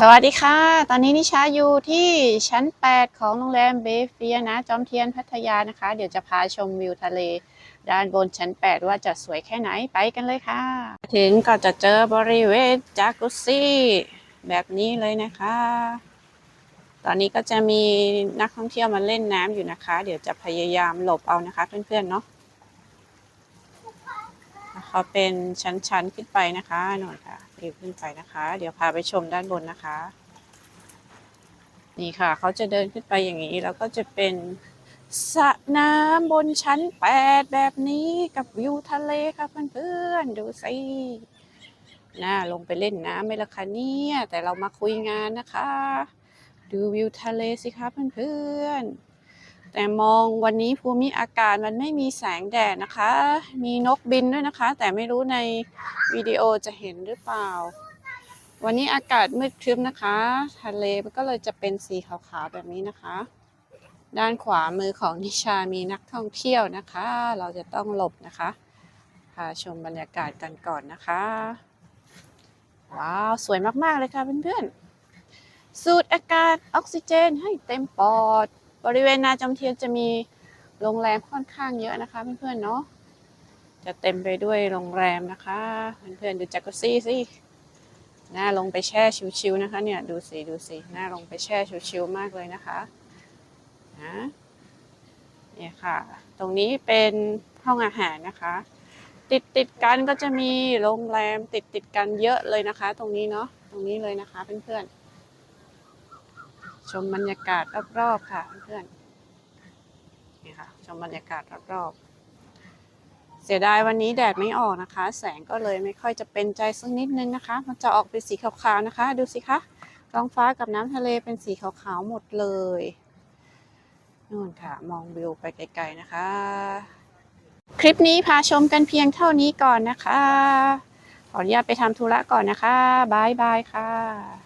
สวัสดีค่ะ ตอนนี้นิชาอยู่ที่ชั้น 8 ของโรงแรมเบฟเฟียนะ จอมเทียนพัทยานะคะ เดี๋ยวจะพาชมวิวทะเล ด้านบนชั้น 8 ว่าจะสวยแค่ไหนไปกันเลยค่ะ ถึงก็จะเจอบริเวณจากุซซี่แบบนี้เลยนะคะ ตอนนี้ก็จะมีนักท่องเที่ยวมาเล่นน้ำอยู่นะคะ เดี๋ยวจะพยายามหลบเอานะคะ เพื่อนๆเนาะเขาเป็นชั้นๆขึ้นไปนะคะหน่อยค่ะ วิวขึ้นไปนะคะ เดี๋ยวพาไปชมด้านบนนะคะ นี่ค่ะเขาจะเดินขึ้นไปอย่างนี้แล้วก็จะเป็นสระน้ำบนชั้น8แบบนี้กับวิวทะเลค่ะเพื่อนๆดูสิน่าลงไปเล่นน้ำไหมล่ะคะเนี่ยแต่เรามาคุยงานนะคะ ดูวิวทะเลสิคะเพื่อนๆ แต่มองวันนี้ภูมิอากาศมันไม่มีแสงแดดนะคะ มีนกบินด้วยนะคะ แต่ไม่รู้ในวิดีโอจะเห็นหรือเปล่า วันนี้อากาศมืดครึ้มนะคะ ทะเลมันก็เลยจะเป็นสีขาวๆแบบนี้นะคะ ด้านขวามือของนิชามีนักท่องเที่ยวนะคะ เราจะต้องหลบนะคะพาชมบรรยากาศกันก่อนนะคะ ว้าว สวยมากๆเลยค่ะเพื่อนๆสูดอากาศออกซิเจนให้เต็มปอด บริเวณนาจอมเทียนจะมีโรงแรมค่อนข้างเยอะนะคะเพื่อนๆเนาะจะเต็มไปด้วยโรงแรมนะคะเพื่อนๆดูจักรุซี่สิน่าลงไปแช่ชิวๆนะคะเนี่ยดูสิดูสิน่าลงไปแช่ชิวๆมากเลยนะคะนะเนี่ยค่ะ ตรงนี้เป็นห้องอาหารนะคะ ติดติดกันก็จะมีโรงแรมติดติดกันเยอะเลยนะคะ ตรงนี้เนาะตรงนี้เลยนะคะเพื่อนๆ ชมบรรยากาศรอบๆค่ะเพื่อนๆนี่ค่ะ ชมบรรยากาศรอบๆเสียดายวันนี้แดดไม่ออกนะคะ แสงก็เลยไม่ค่อยจะเป็นใจสักนิดนึงนะคะ มันจะออกเป็นสีขาวๆนะคะ ดูสิคะท้องฟ้ากับน้ำทะเลเป็นสีขาวๆหมดเลยนู่นค่ะ มองวิวไปไกลๆนะคะ คลิปนี้พาชมกันเพียงเท่านี้ก่อนนะคะ ขออนุญาตไปทำธุระก่อนนะคะบายบายค่ะ